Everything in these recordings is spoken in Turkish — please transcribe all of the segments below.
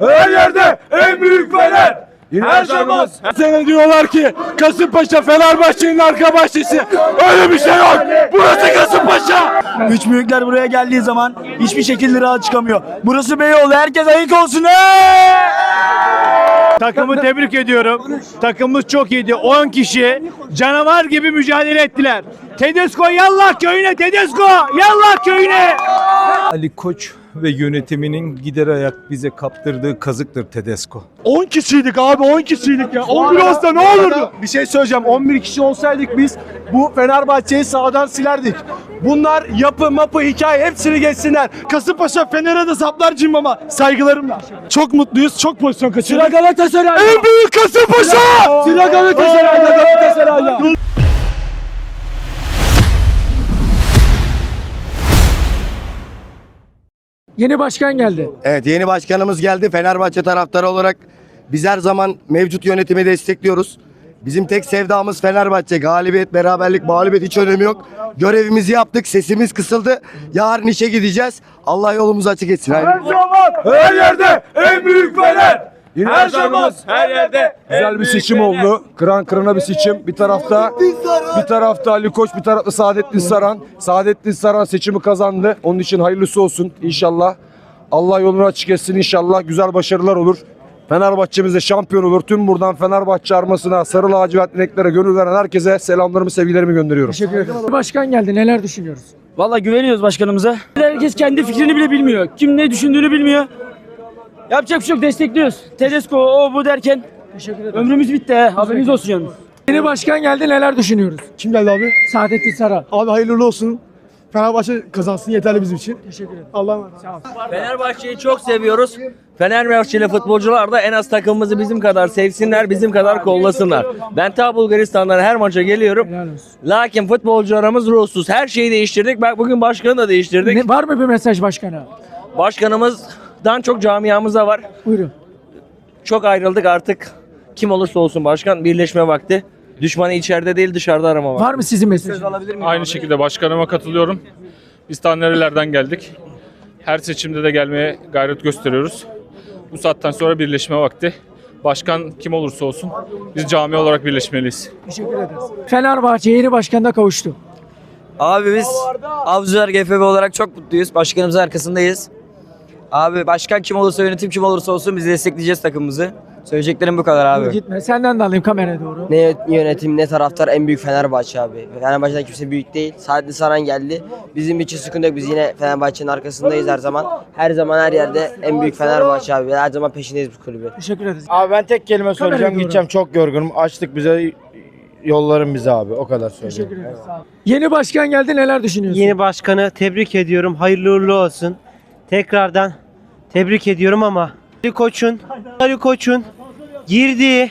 her yerde en büyük Fener. Her zaman. Sene diyorlar ki Kasımpaşa Fenerbahçe'nin arka bahçesi. Öyle bir şey yok. Burası Kasımpaşa. Üç büyükler buraya geldiği zaman hiçbir şekilde rahat çıkamıyor. Burası Beyoğlu. Herkes ayık olsun. Takımı tebrik ediyorum. Takımımız çok iyiydi. 10 kişi canavar gibi mücadele ettiler. Tedesco yallah köyüne Tedesco yallah köyüne. Ali Koç ve yönetiminin gider ayak bize kaptırdığı kazıktır Tedesco. 10 kişiydik abi 10 kişiydik ya. 11 olsa ne olurdu? Bir şey söyleyeceğim. 11 kişi olsaydık biz bu Fenerbahçe'yi sağdan silerdik. Bunlar yapı mapı hikaye hepsini geçsinler. Kasımpaşa Fener'e de saplar cimbama. Saygılarımla. Çok mutluyuz. Çok pozisyon kaçırdık. Sıra Galatasaray'da. En büyük Kasımpaşa. Sıra Galatasaray'da. Galatasaray'da. Yeni başkan geldi. Evet yeni başkanımız geldi. Fenerbahçe taraftarı olarak biz her zaman mevcut yönetimi destekliyoruz. Bizim tek sevdamız Fenerbahçe. Galibiyet, beraberlik, mağlubiyet hiç önemi yok. Görevimizi yaptık. Sesimiz kısıldı. Yarın işe gideceğiz. Allah yolumuzu açık etsin. Her zaman her yerde en büyük Fener. Her zaman her yerde Güzel bir seçim oldu. Kıran kırana bir seçim. Bir tarafta bir tarafta Ali Koç, bir tarafta Saadettin Saran. Saadettin Saran seçimi kazandı. Onun için hayırlısı olsun inşallah. Allah yolunu açık etsin inşallah. Güzel başarılar olur. Fenerbahçe'miz de şampiyon olur. Tüm buradan Fenerbahçe armasına, sarı lacivert renkleri gönül veren herkese selamlarımı, sevgilerimi gönderiyorum. Teşekkür ederim. Başkan geldi. Neler düşünüyoruz? Valla güveniyoruz başkanımıza. Herkes kendi fikrini bile bilmiyor. Kim ne düşündüğünü bilmiyor. Yapacak bir şey yok. Destekliyoruz. Tedesco o bu derken Teşekkür ederim. ömrümüz bitti. he. Haberiniz olsun yalnız. Yeni başkan geldi. Neler düşünüyoruz? Kim geldi abi? Saadettin Saran. Abi hayırlı olsun. Fenerbahçe kazansın yeterli bizim için. Teşekkür ederim. Allah'a emanet. Fenerbahçe'yi çok seviyoruz. Fenerbahçeli futbolcular da en az takımımızı bizim kadar sevsinler, bizim kadar kollasınlar. Ben ta Bulgaristan'dan her maça geliyorum. Helal olsun. Lakin futbolcularımız ruhsuz. Her şeyi değiştirdik. Bak bugün başkanı da değiştirdik. Ne, var mı bir mesaj başkana? Başkanımızdan çok camiamıza var. Buyurun. Çok ayrıldık artık. Kim olursa olsun başkan birleşme vakti. Düşmanı içeride değil dışarıda arama vakti. Var mı sizin mesajınız? Aynı şekilde başkanıma katılıyorum. Biz ta nerelerden geldik. Her seçimde de gelmeye gayret gösteriyoruz. Bu saatten sonra birleşme vakti. Başkan kim olursa olsun biz cami olarak birleşmeliyiz. Teşekkür ederiz. Fenerbahçe yeni başkanına kavuştu. Abi biz Avcılar GFB olarak çok mutluyuz. Başkanımızın arkasındayız. Abi başkan kim olursa yönetim kim olursa olsun biz destekleyeceğiz takımımızı. Söyleyeceklerim bu kadar abi. Gitme. Senden de alayım kameraya doğru. Ne yönetim ne taraftar en büyük Fenerbahçe abi. Fenerbahçe'den kimse büyük değil. Saadettin Saran geldi. Bizim için sıkıntı yok. Biz yine Fenerbahçe'nin arkasındayız her zaman. Her zaman her yerde en büyük Fenerbahçe abi. Her zaman peşindeyiz bu kulübü. Teşekkür ederiz. Abi ben tek kelime söyleyeceğim, doğru. gideceğim. Çok yorgunum. Açtık bize yolların bize abi. O kadar söyleyeyim. Teşekkür ederiz. Sağ olun. Yeni başkan geldi. Neler düşünüyorsun? Yeni başkanı tebrik ediyorum. Hayırlı uğurlu olsun. Tekrardan tebrik ediyorum ama Ali Koç'un Ali Koç'un girdiği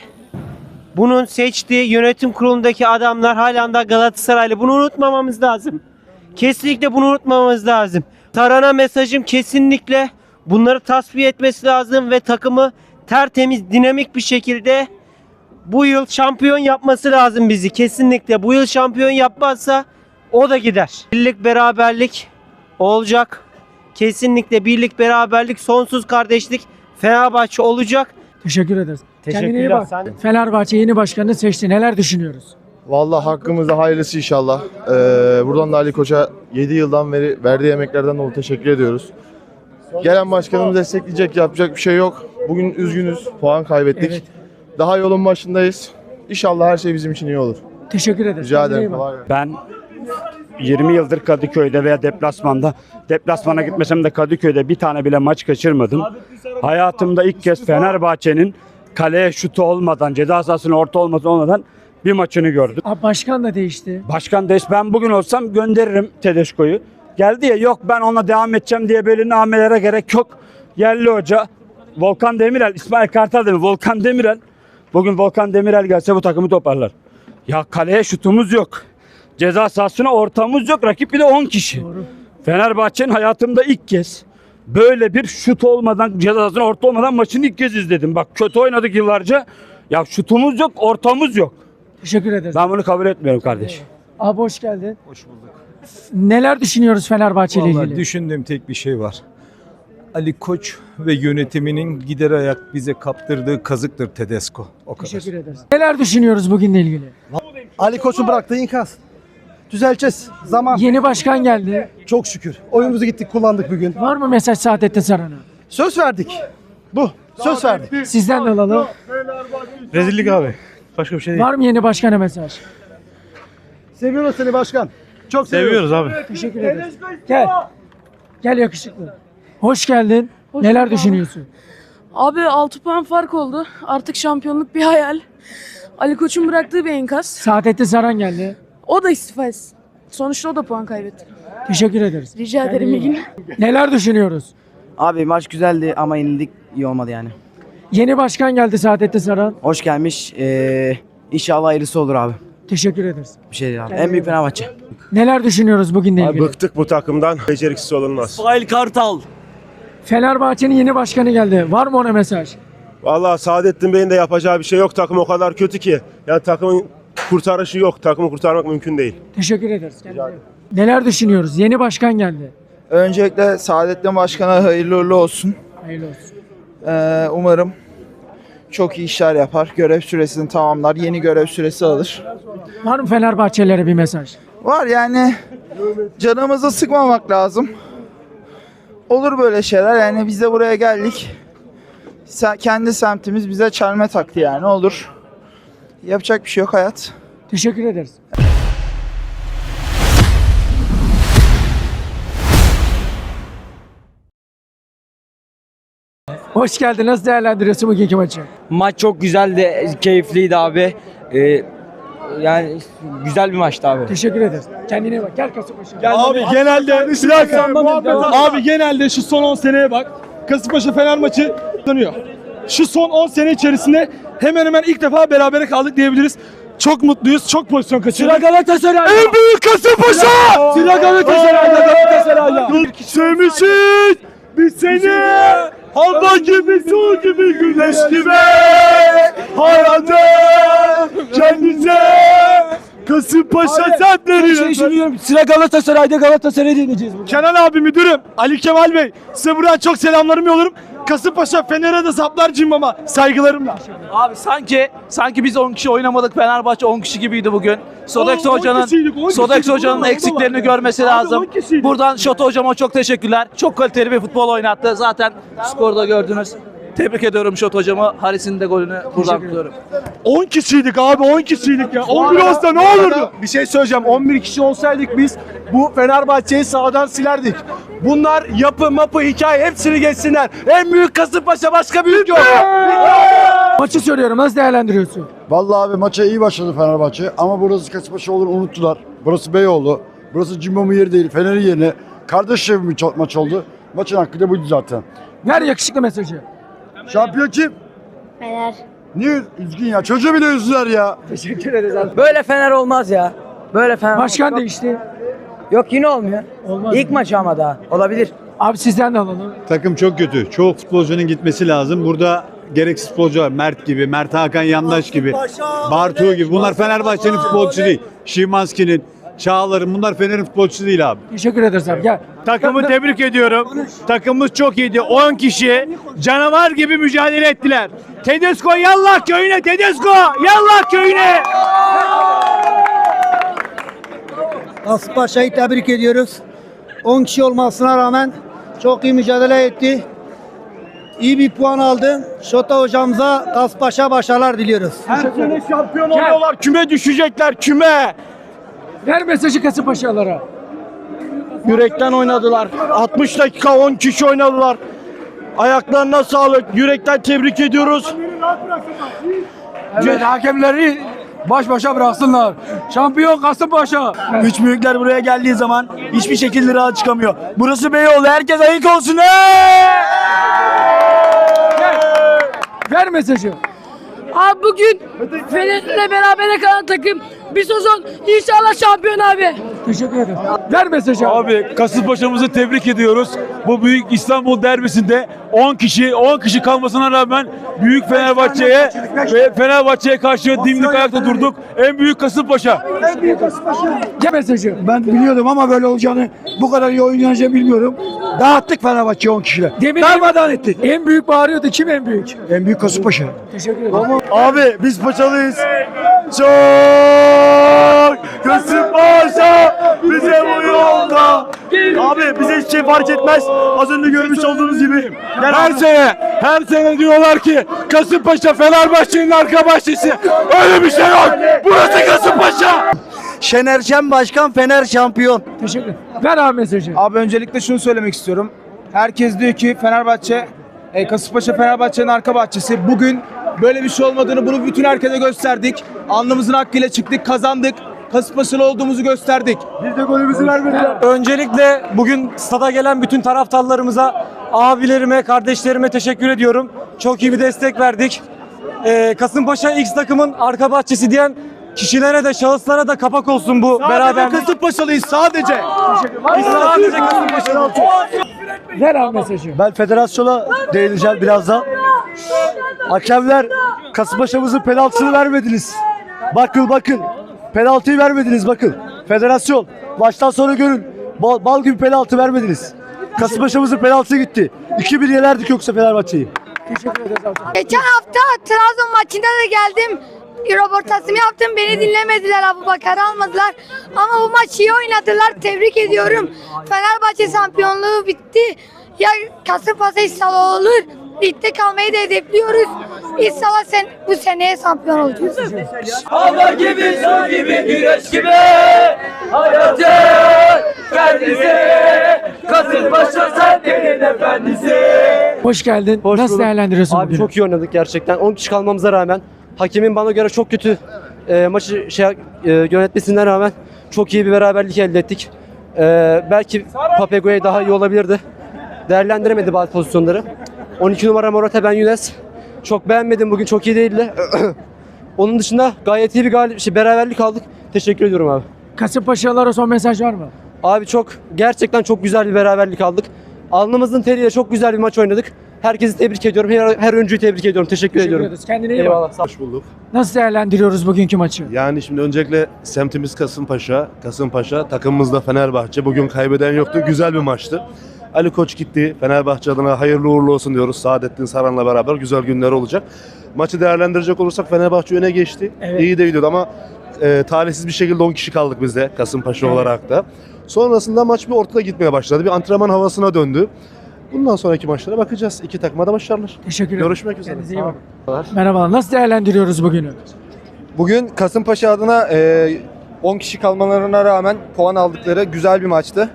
bunun seçtiği yönetim kurulundaki adamlar halen daha Galatasaraylı. Bunu unutmamamız lazım. Kesinlikle bunu unutmamamız lazım. Tarana mesajım kesinlikle bunları tasfiye etmesi lazım ve takımı tertemiz, dinamik bir şekilde bu yıl şampiyon yapması lazım bizi. Kesinlikle bu yıl şampiyon yapmazsa o da gider. Birlik beraberlik olacak. Kesinlikle birlik beraberlik sonsuz kardeşlik Fenerbahçe olacak. Teşekkür ederiz. Kendine iyi bak. sen. Fenerbahçe yeni başkanını seçti. Neler düşünüyoruz? Vallahi hakkımızda hayırlısı inşallah. Ee, buradan da Ali Koç'a 7 yıldan beri verdiği emeklerden dolayı teşekkür ediyoruz. Gelen başkanımız destekleyecek, yapacak bir şey yok. Bugün üzgünüz, puan kaybettik. Evet. Daha yolun başındayız. İnşallah her şey bizim için iyi olur. Teşekkür ederiz. Rica ederim. bak. Kolay gelsin. Ben 20 yıldır Kadıköy'de veya deplasmanda, deplasmana gitmesem de Kadıköy'de bir tane bile maç kaçırmadım. Hayatımda ilk kez Fenerbahçe'nin kaleye şutu olmadan, ceza sahasına orta olmadan olmadan bir maçını gördüm. Abi başkan da değişti. Başkan Des ben bugün olsam gönderirim Tedesco'yu. Geldi ya yok ben ona devam edeceğim diye böyle namelere gerek yok. Yerli hoca Volkan Demirel, İsmail Kartal değil mi? Volkan Demirel. Bugün Volkan Demirel gelse bu takımı toparlar. Ya kaleye şutumuz yok. Ceza sahasına ortamız yok. Rakip bir de 10 kişi. Fenerbahçe'nin hayatımda ilk kez böyle bir şut olmadan, ceza sahasına orta olmadan maçını ilk kez izledim. Bak kötü oynadık yıllarca. Ya şutumuz yok, ortamız yok. Teşekkür ederiz. Ben bunu kabul etmiyorum kardeş. Abi hoş geldin. Hoş bulduk. Neler düşünüyoruz Fenerbahçe ile Vallahi ilgili? düşündüğüm tek bir şey var. Ali Koç ve yönetiminin gider ayak bize kaptırdığı kazıktır Tedesco. O kadar. Teşekkür ederiz. Neler düşünüyoruz bugünle ilgili? Ali Koç'un bıraktığı inkaz. Düzeleceğiz. Zaman. Yeni başkan geldi. Çok şükür. Oyunumuzu gittik kullandık bugün. Var mı mesaj Saadettin Saran'a? Söz verdik. Bu. Söz verdik. Sizden de alalım. Rezillik abi. Başka bir şey Var mı yeni başkana mesaj? Seviyoruz seni başkan. Çok seviyoruz. abi. Teşekkür ederiz. Gel. Gel yakışıklı. Hoş geldin. Neler düşünüyorsun? Abi 6 puan fark oldu. Artık şampiyonluk bir hayal. Ali Koç'un bıraktığı bir enkaz. Saadettin Saran geldi. O da istifa etsin. Sonuçta o da puan kaybetti. Teşekkür ederiz. Rica ederim iyi. Neler düşünüyoruz? Abi maç güzeldi ama yenildik iyi olmadı yani. Yeni başkan geldi Saadettin Saran. Hoş gelmiş. Ee, inşallah hayırlısı olur abi. Teşekkür ederiz. Bir şey değil abi. En büyük Fenerbahçe. Neler düşünüyoruz bugünle ilgili? Bıktık bu takımdan. Beceriksiz olunmaz. İsmail Kartal. Fenerbahçe'nin yeni başkanı geldi. Var mı ona mesaj? Vallahi Saadettin Bey'in de yapacağı bir şey yok. Takım o kadar kötü ki. Yani takımın kurtarışı yok. Takımı kurtarmak mümkün değil. Teşekkür ederiz. Neler düşünüyoruz? Yeni başkan geldi. Öncelikle Saadettin Başkan'a hayırlı uğurlu olsun. Hayırlı olsun. Ee, umarım çok iyi işler yapar. Görev süresini tamamlar. Yeni görev süresi alır. Var mı Fenerbahçelilere bir mesaj? Var yani canımızı sıkmamak lazım. Olur böyle şeyler. Yani biz de buraya geldik. Kendi semtimiz bize çelme taktı yani olur. Yapacak bir şey yok hayat. Teşekkür ederiz. Hoş geldin. Nasıl değerlendiriyorsun bugünkü maçı? Maç çok güzeldi, keyifliydi abi. Ee, yani güzel bir maçtı abi. Teşekkür ederiz. Kendine bak. Gel Kasımpaşa. Abi genelde bir dakika. Abi genelde şu son 10 seneye bak. Kasımpaşa Fener maçı dönüyor. Şu son 10 sene içerisinde hemen hemen ilk defa berabere kaldık diyebiliriz. Çok mutluyuz. Çok pozisyon kaçırdık. Sıra Galatasaray. En büyük Kasımpaşa! Sıra Galatasaray'da Galatasaray'da. Sevmişiz biz seni hava gibi su gibi güneş gibi hayatı kendinize Kasımpaşa semtleri. düşünüyorum. Sıra Galatasaray'da Galatasaray'ı deneyeceğiz bugün. Kenan abi müdürüm, Ali Kemal Bey size buradan çok selamlarımı yollarım. Kasımpaşa Fener'e de saplar cimbama saygılarımla. Abi sanki sanki biz 10 kişi oynamadık. Fenerbahçe 10 kişi gibiydi bugün. On Hoca'nın kişiydik. Hoca'nın eksiklerini görmesi lazım. Buradan Şoto Hocama çok teşekkürler. Çok kaliteli bir futbol oynattı. Zaten skorda gördünüz. Tebrik ediyorum Şot Hocamı. Haris'in de golünü buradan kutluyorum. 10 kişiydik abi 10 kişiydik ya. 11 olsa ne olurdu? Bir şey söyleyeceğim. 11 kişi olsaydık biz bu Fenerbahçe'yi sağdan silerdik. Bunlar yapı mapı hikaye hepsini geçsinler. En büyük Kasımpaşa başka büyük yok. Maçı soruyorum. Nasıl değerlendiriyorsun? Vallahi abi maça iyi başladı Fenerbahçe ama burası Kasımpaşa olduğunu unuttular. Burası Beyoğlu. Burası Cimbom'un yeri değil, Fener'in yerine. Kardeş bir maç- maç oldu. Maçın hakkı da buydu zaten. Ver yakışıklı mesajı. Şampiyon kim? Fener. Niye üzgün ya? Çocuğu bile üzdüler ya. Teşekkür ederiz abi. Böyle Fener olmaz ya. Böyle Fener. Başkan değişti. Yok yine olmuyor. Olmaz. İlk maçı ama daha. Olabilir. Abi sizden de alalım. Takım çok kötü. Çoğu futbolcunun gitmesi lazım. Burada gereksiz futbolcular Mert gibi, Mert Hakan Yandaş gibi, Bartu gibi. Bunlar Fenerbahçe'nin futbolcusu değil. Şimanski'nin, Çağlar'ın bunlar Fener'in futbolcusu değil abi. Teşekkür ederiz abi. Gel. Takımı tebrik ediyorum. Takımımız çok iyiydi. 10 kişi canavar gibi mücadele ettiler. Tedesco yallah köyüne Tedesco yallah köyüne. Kasımpaşa'yı tebrik ediyoruz. 10 kişi olmasına rağmen çok iyi mücadele etti. İyi bir puan aldı. Şota hocamıza Kasımpaşa başarılar diliyoruz. Her sene şampiyon oluyorlar. Küme düşecekler küme. Ver mesajı Kasımpaşalılara. Yürekten oynadılar. 60 dakika 10 kişi oynadılar. Ayaklarına sağlık. Yürekten tebrik ediyoruz. Evet, hakemleri baş başa bıraksınlar. Şampiyon Kasımpaşa. Üç büyükler buraya geldiği zaman hiçbir şekilde rahat çıkamıyor. Burası Beyoğlu. Herkes ayık olsun. Ver mesajı. Abi bugün Fener'le berabere kalan takım Bir sezon inşallah şampiyon abi. Teşekkür ederim. Ver mesajı abi. Abi Kasımpaşa'mızı tebrik ediyoruz. Bu büyük İstanbul derbisinde 10 kişi 10 kişi kalmasına rağmen büyük Fenerbahçe'ye ve Fenerbahçe'ye karşı dimdik ayakta durduk. En büyük Kasımpaşa. Gel mesajı. Ben biliyordum ama böyle olacağını bu kadar iyi oynayacağını bilmiyorum. Dağıttık Fenerbahçe'yi 10 kişiyle. Demin Darmadağın ettik. en büyük bağırıyordu. Kim en büyük? En büyük Kasımpaşa. Teşekkür ederim. Abi biz paçalıyız. Çok Kasımpaşa bize bu yolda. Abi bize hiçbir şey fark etmez. Az önce görmüş olduğunuz gibi. Her sene her sene diyorlar ki Kasımpaşa Fenerbahçe'nin arka bahçesi. Öyle bir şey yok. Burası Kasımpaşa. Şener Şen Başkan Fener şampiyon. Teşekkür ederim. Ver abi mesajı. Abi öncelikle şunu söylemek istiyorum. Herkes diyor ki Fenerbahçe, e, Kasımpaşa Fenerbahçe'nin arka bahçesi. Bugün böyle bir şey olmadığını bunu bütün herkese gösterdik. Alnımızın hakkıyla çıktık, kazandık. Kasımpaşalı olduğumuzu gösterdik. Biz de golümüzü vermediler. Öncelikle bugün stada gelen bütün taraftarlarımıza, abilerime, kardeşlerime teşekkür ediyorum. Çok iyi bir destek verdik. Ee, Kasımpaşa X takımın arka bahçesi diyen kişilere de şahıslara da kapak olsun bu beraber. Kasımpaşalıyız sadece. Biz sadece Kasımpaşa'dan. Ver abi mesajı. Ben federasyona değineceğim birazdan. Hakemler Kasımpaşa'mızın penaltısını vermediniz. Bakın bakın. Penaltıyı vermediniz bakın. Federasyon. Maçtan sonra görün. Bal, bal gibi penaltı vermediniz. Kasımpaşa'mızın penaltısı gitti. 2-1 yenerdik yoksa Fenerbahçe'yi. Teşekkür ederiz abi. Geçen hafta Trabzon maçında da geldim. Röportajımı yaptım. Beni dinlemediler. Abu Bakar'ı almadılar. Ama bu maç iyi oynadılar. Tebrik ediyorum. Fenerbahçe şampiyonluğu bitti. Ya Kasımpaşa inşallah olur. Ligde kalmayı da hedefliyoruz. İnşallah sen bu seneye şampiyon olacağız. Hava gibi, su gibi, güneş gibi Hayatı kendisi Kasımpaşa sendinin efendisi Hoş geldin. Hoş Nasıl bulduk. değerlendiriyorsun Abi bugünü? çok iyi oynadık gerçekten. 10 kişi kalmamıza rağmen hakemin bana göre çok kötü e, maçı şey e, yönetmesinden rağmen çok iyi bir beraberlik elde ettik. E, belki Papego'ya daha iyi olabilirdi. Değerlendiremedi bazı pozisyonları. 12 numara Morata Ben Yunus. Çok beğenmedim bugün çok iyi değildi. Onun dışında gayet iyi bir galip, şey, beraberlik aldık. Teşekkür ediyorum abi. Kasımpaşalılara son mesaj var mı? Abi çok gerçekten çok güzel bir beraberlik aldık. Alnımızın teriyle çok güzel bir maç oynadık. Herkesi tebrik ediyorum. Her, her oyuncuyu tebrik ediyorum. Teşekkür, Teşekkür ediyorum. ederiz. Kendine iyi bak. Eyvallah. Ol. Hoş bulduk. Nasıl değerlendiriyoruz bugünkü maçı? Yani şimdi öncelikle semtimiz Kasımpaşa. Kasımpaşa takımımız da Fenerbahçe. Bugün kaybeden yoktu. Güzel bir maçtı. Ali Koç gitti. Fenerbahçe adına hayırlı uğurlu olsun diyoruz. Saadettin Saran'la beraber güzel günler olacak. Maçı değerlendirecek olursak Fenerbahçe öne geçti. Evet. İyi de gidiyordu ama e, talihsiz bir şekilde 10 kişi kaldık biz de Kasımpaşa olarak da. Sonrasında maç bir ortada gitmeye başladı. Bir antrenman havasına döndü. Bundan sonraki maçlara bakacağız. İki takıma da başarılar. Teşekkür ederim. Görüşmek üzere. Kendinize iyi bakın. Merhabalar. Nasıl değerlendiriyoruz bugünü? Bugün Kasımpaşa adına e, 10 kişi kalmalarına rağmen puan aldıkları güzel bir maçtı.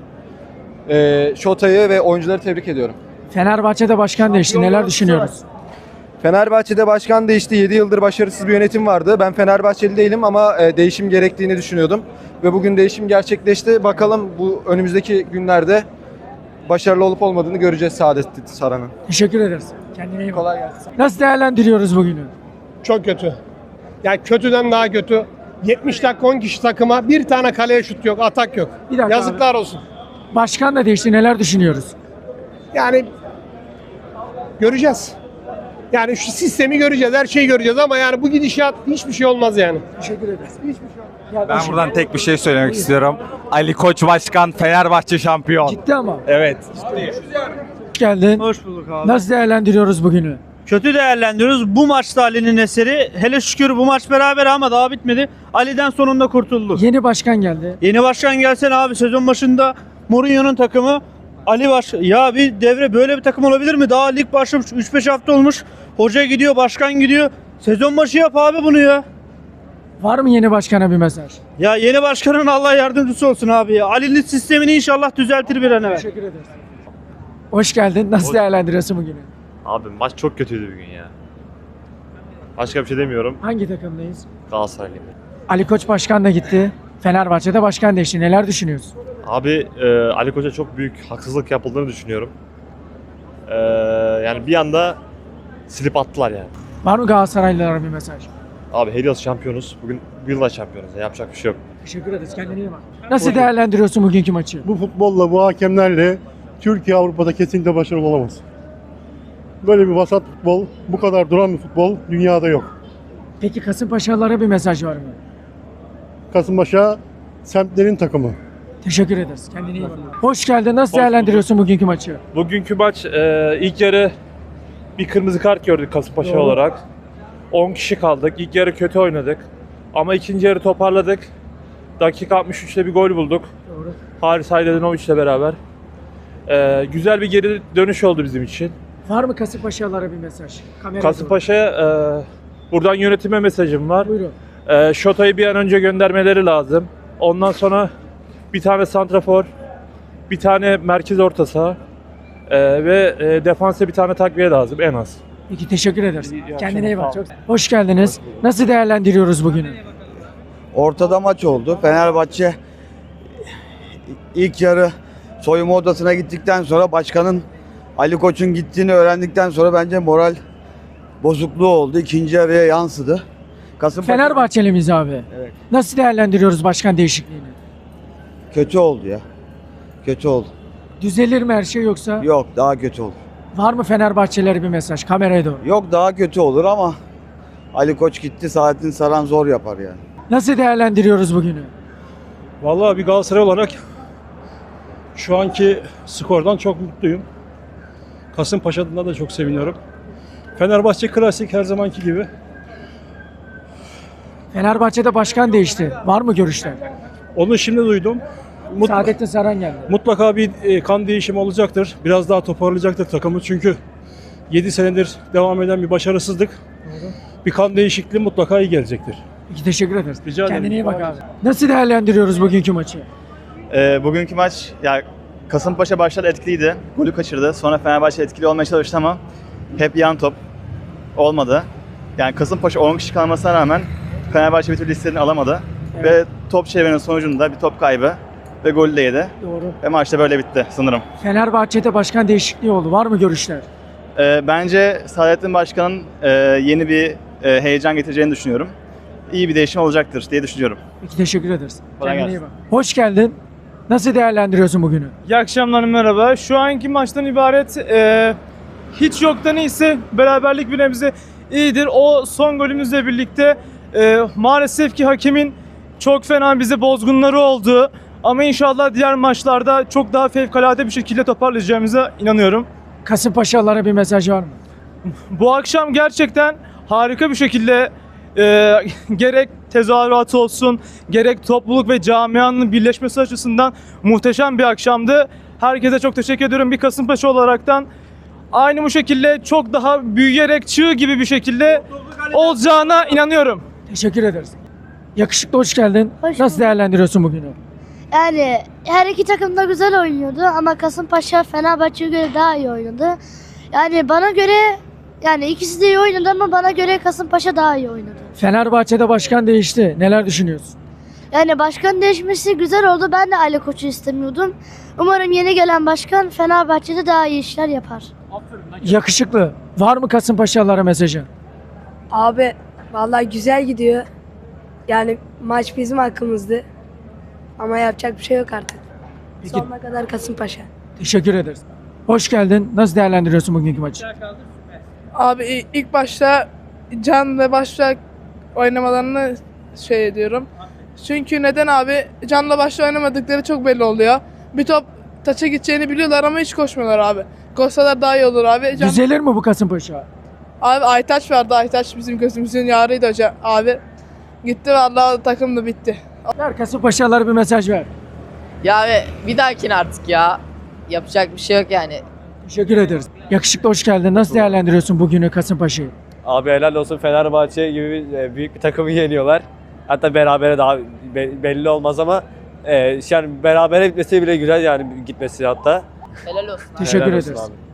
E, Şota'yı ve oyuncuları tebrik ediyorum. Fenerbahçe'de başkan değişti. Neler düşünüyoruz? Fenerbahçe'de başkan değişti. 7 yıldır başarısız bir yönetim vardı. Ben Fenerbahçeli değilim ama e, değişim gerektiğini düşünüyordum. Ve bugün değişim gerçekleşti. Bakalım bu önümüzdeki günlerde başarılı olup olmadığını göreceğiz Saadettin Saran'ın. Teşekkür ederiz. Kendine iyi bak. Kolay gelsin. Nasıl değerlendiriyoruz bugünü? Çok kötü. Yani kötüden daha kötü. 70 dakika 10 kişi takıma bir tane kaleye şut yok, atak yok. Bir dakika Yazıklar olsun. Başkan da değişti. Neler düşünüyoruz? Yani göreceğiz. Yani şu sistemi göreceğiz, her şeyi göreceğiz ama yani bu gidişat hiçbir şey olmaz yani. Teşekkür ederiz. Ben buradan tek bir şey söylemek istiyorum. Ali Koç Başkan Fenerbahçe şampiyon. Ciddi ama. Evet. Hoş geldin. Hoş bulduk abi. Nasıl değerlendiriyoruz bugünü? Kötü değerlendiriyoruz. Bu maçta Ali'nin eseri. Hele şükür bu maç beraber ama daha bitmedi. Ali'den sonunda kurtulduk. Yeni başkan geldi. Yeni başkan gelsen abi sezon başında Mourinho'nun takımı Ali baş ya bir devre böyle bir takım olabilir mi? Daha lig başlamış 3-5 hafta olmuş. Hoca gidiyor, başkan gidiyor. Sezon başı yap abi bunu ya. Var mı yeni başkana bir mesaj? Ya yeni başkanın Allah yardımcısı olsun abi ya. Ali'nin sistemini inşallah düzeltir bir an evvel. Teşekkür ederiz. Hoş geldin. Nasıl değerlendiriyorsun bugünü? Abi maç çok kötüydü bugün ya. Başka bir şey demiyorum. Hangi takımdayız? Galatasaraylıyım. Ali Koç başkan da gitti. Fenerbahçe'de başkan değişti. Neler düşünüyorsun? Abi e, Ali Koç'a çok büyük haksızlık yapıldığını düşünüyorum. E, yani bir anda silip attılar yani. Var mı Galatasaraylılara bir mesaj? Abi Helios şampiyonuz. Bugün Bu yıl da şampiyonuz. Yapacak bir şey yok. Teşekkür ederiz. Kendine iyi bak. Nasıl değerlendiriyorsun bugünkü maçı? Bu futbolla, bu hakemlerle Türkiye Avrupa'da kesinlikle başarılı olamaz. Böyle bir vasat futbol, bu kadar duran bir futbol dünyada yok. Peki Kasımpaşalılara bir mesaj var mı? Kasımpaşa semtlerin takımı. Teşekkür ederiz. Kendine iyi bak. Hoş geldin. Nasıl değerlendiriyorsun bugünkü maçı? Bugünkü maç e, ilk yarı bir kırmızı kart gördük Kasımpaşa Doğru. olarak. 10 kişi kaldık. İlk yarı kötü oynadık. Ama ikinci yarı toparladık. Dakika 63'te bir gol bulduk. Doğru. Haris Haydanovic ile beraber. E, güzel bir geri dönüş oldu bizim için. Var mı Kasımpaşalılara bir mesaj? Kameraya Kasımpaşa'ya e, buradan yönetime mesajım var. Buyurun. E, Şota'yı bir an önce göndermeleri lazım. Ondan sonra bir tane santrafor, bir tane merkez orta saha e, ve e, defansa bir tane takviye lazım en az. Peki teşekkür ederiz. İyi- Kendine iyi bak. Çok Hoş geldiniz. Nasıl değerlendiriyoruz bugünü? Ortada maç oldu. Fenerbahçe ilk yarı soyunma odasına gittikten sonra başkanın Ali Koç'un gittiğini öğrendikten sonra bence moral bozukluğu oldu. İkinci yarıya yansıdı. Kasımpaşa Fenerbahçeli miyiz abi? Evet. Nasıl değerlendiriyoruz başkan değişikliğini? kötü oldu ya. Kötü oldu. Düzelir mi her şey yoksa? Yok daha kötü olur. Var mı Fenerbahçelilere bir mesaj? Kameraya doğru. Yok daha kötü olur ama Ali Koç gitti Saadettin Saran zor yapar yani. Nasıl değerlendiriyoruz bugünü? Vallahi bir Galatasaray olarak şu anki skordan çok mutluyum. Kasımpaşa adına da çok seviniyorum. Fenerbahçe klasik her zamanki gibi. Fenerbahçe'de başkan değişti. Var mı görüşler? Onu şimdi duydum. Mut- Saadettin Saran geldi. mutlaka bir e, kan değişimi olacaktır. Biraz daha toparlayacaktır takımı çünkü 7 senedir devam eden bir başarısızlık. Bir kan değişikliği mutlaka iyi gelecektir. Peki teşekkür ederiz. Rica ederim. Kendine iyi bak abi. Nasıl değerlendiriyoruz bugünkü maçı? Ee, bugünkü maç ya Kasımpaşa başlarda etkiliydi. Golü kaçırdı. Sonra Fenerbahçe etkili olmaya çalıştı ama hep yan top olmadı. Yani Kasımpaşa 10 kişi kalmasına rağmen Fenerbahçe bir türlü istediğini alamadı. Ve top çevirmenin sonucunda bir top kaybı ve golü de yedi. Doğru. Ve maç da böyle bitti sanırım. Fenerbahçe'de başkan değişikliği oldu. Var mı görüşler? Ee, bence Saadettin Başkan'ın e, yeni bir e, heyecan getireceğini düşünüyorum. İyi bir değişim olacaktır diye düşünüyorum. Peki teşekkür ederiz. Kolay Kendine iyi gelsin. bak. Hoş geldin. Nasıl değerlendiriyorsun bugünü? İyi akşamlar merhaba. Şu anki maçtan ibaret e, hiç yoktan iyisi beraberlik bir nebze iyidir. O son golümüzle birlikte e, maalesef ki hakemin çok fena bize bozgunları oldu. Ama inşallah diğer maçlarda çok daha fevkalade bir şekilde toparlayacağımıza inanıyorum. Kasımpaşalılara bir mesaj var mı? Bu akşam gerçekten harika bir şekilde e, gerek tezahürat olsun, gerek topluluk ve camianın birleşmesi açısından muhteşem bir akşamdı. Herkese çok teşekkür ediyorum bir Kasımpaşa olaraktan. Aynı bu şekilde çok daha büyüyerek çığ gibi bir şekilde olacağına inanıyorum. Teşekkür ederiz. Yakışıklı hoş geldin. Nasıl değerlendiriyorsun bugünü? Yani her iki takım da güzel oynuyordu ama Kasımpaşa Fenerbahçe'ye göre daha iyi oynadı. Yani bana göre yani ikisi de iyi oynadı ama bana göre Kasımpaşa daha iyi oynadı. Fenerbahçe'de başkan değişti. Neler düşünüyorsun? Yani başkan değişmesi güzel oldu. Ben de Ali Koç'u istemiyordum. Umarım yeni gelen başkan Fenerbahçe'de daha iyi işler yapar. Yakışıklı. Var mı Kasımpaşalılara mesajın? Abi vallahi güzel gidiyor. Yani maç bizim hakkımızdı. Ama yapacak bir şey yok artık. Sonuna kadar Kasımpaşa. Teşekkür ederiz. Hoş geldin. Nasıl değerlendiriyorsun bugünkü maçı? Abi ilk başta Can ve Başak oynamalarını şey ediyorum. Çünkü neden abi? Can'la Başla oynamadıkları çok belli oluyor. Bir top taça gideceğini biliyorlar ama hiç koşmuyorlar abi. Koşsalar daha iyi olur abi. Can... Düzelir mi bu Kasımpaşa? Abi Aytaç vardı. Aytaç bizim gözümüzün yarıydı hocam abi. Gitti vallahi takım da bitti. Ver Kasımpaşalılara bir mesaj ver. Ya ve bir dahakine artık ya. Yapacak bir şey yok yani. Teşekkür ederiz. Yakışıklı hoş geldin. Nasıl değerlendiriyorsun bugünü Kasımpaşa'yı? Abi helal olsun Fenerbahçe gibi e, büyük bir takımı yeniyorlar. Hatta berabere daha be- belli olmaz ama e, yani berabere bitmesi bile güzel yani gitmesi hatta. Helal olsun. Teşekkür Helal olsun ederiz. abi.